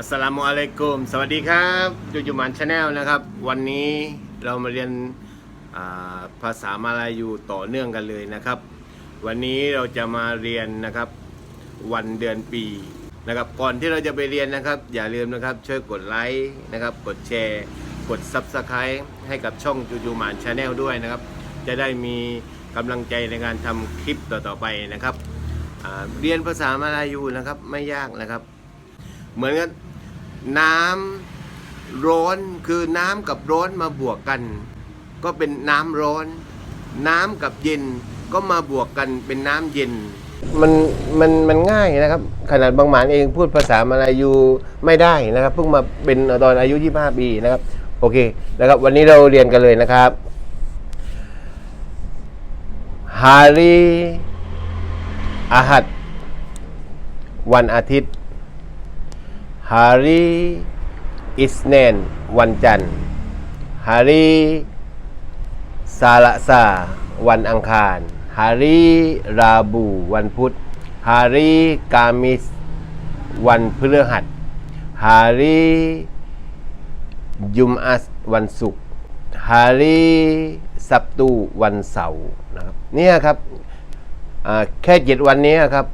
อัสลามุอะลัยกุม สวัสดีครับยูจูมันชาแนลนะครับ วันนี้เรามาเรียนาภาษามาลายูต่อเนื่องกันเลยนะครับ วันนี้เราจะมาเรียนนะครับ วันเดือนปีนะครับ ก่อนที่เราจะไปเรียนนะครับ อย่าลืมนะครับช่วยกดไลค์นะครับ กดแชร์ กด Subscribe ให้กับช่องจูจูมันชาแนลด้วยนะครับ จะได้มีกำลังใจในการทำคลิปต่อๆไปนะครับเรียนภาษามาลายูนะครับไม่ยากนะครับ เหมือนกับ น้ำร้อนคือน้ำกับร้อนมาบวกกัน ก็เป็นน้ำร้อน น้ำกับเย็นก็มาบวกกันเป็นน้ำเย็น มันมันมันง่ายนะครับ ขนาดบางหมานเองพูดภาษามาลายูไม่ได้นะครับ เพิ่งมาเป็นตอนอายุ 25 ปีนะครับ โอเคนะครับวันนี้เราเรียนกันเลยนะครับ ฮารีอาหัดวันอาทิตย์ ฮารีอิสเนนวันจันทร์ฮารีซาละซาวันอังคารฮารีราบูวันพุธฮารีกามิส วันพฤหัสฮารียุมอัสวันศุกร์ฮารีสับตูวันเสาร์นะครับเนี่ยครับแค่เจ็ดวันนี้ครับ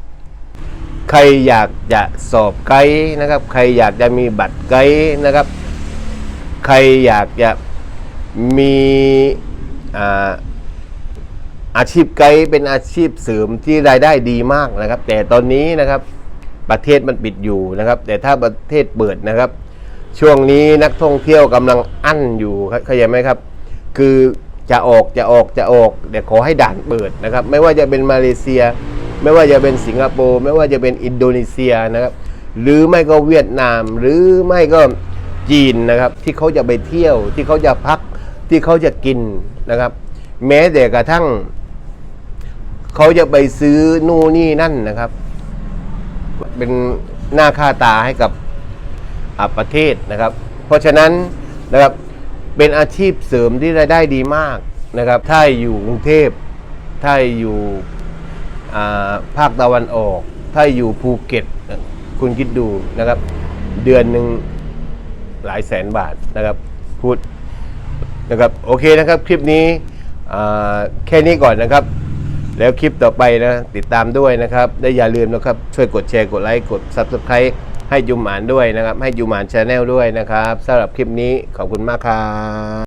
รอยากจะสอบไกด์นะครับ ใครอยากจะมีบัตรไกด์นะครับ ใครอยากจะมีอาอาชีพไกด์เป็นอาชีพเสริมที่รายได้ดีมากนะครับ แต่ตอนนี้นะครับประเทศมันปิดอยู่นะครับ แต่ถ้าประเทศเปิดนะครับ ช่วงนี้นักท่องเที่ยวกำลังอั้นอยู่เข้าใจไหมครับ คือจะออกจะออกจะออกแต่ขอให้ด่านเปิดนะครับ ไม่ว่าจะเป็นมาเลเซีย ไม่ว่าจะเป็นสิงคโปร์ไม่ว่าจะเป็นอินโดนีเซียนะครับ หรือไม่ก็เวียดนาม หรือไม่ก็จีนนะครับ ที่เขาจะไปเที่ยวที่เขาจะพักที่เขาจะกินนะครับ แม้แต่กระทั่ง เขาจะไปซื้อนู่นนี่นั่นนะครับ เป็นหน้าค่าตาให้กับอาประเทศนะครับ เพราะฉะนั้นนะครับเป็นอาชีพเสริมที่รายได้ดีมากนะครับ ถ้าอยู่กรุงเทพ ถ้าอยู่ ภาคตะวันออก ถ้าอยู่ภูเก็ตคุณคิดดูนะครับ เดือนหนึ่งหลายแสนบาทนะครับพูดนะครับโอเคนะครับคลิปนี้แค่นี้ก่อนนะครับ แล้วคลิปต่อไปนะติดตามด้วยนะครับ ได้อย่าลืมนะครับช่วยกดแชร์กดไลค์กด Subscribe ให้จุมหมานด้วยนะครับ ให้จุมหมานชาแนลด้วยนะครับสำหรับคลิปนี้ขอบคุณมากครับ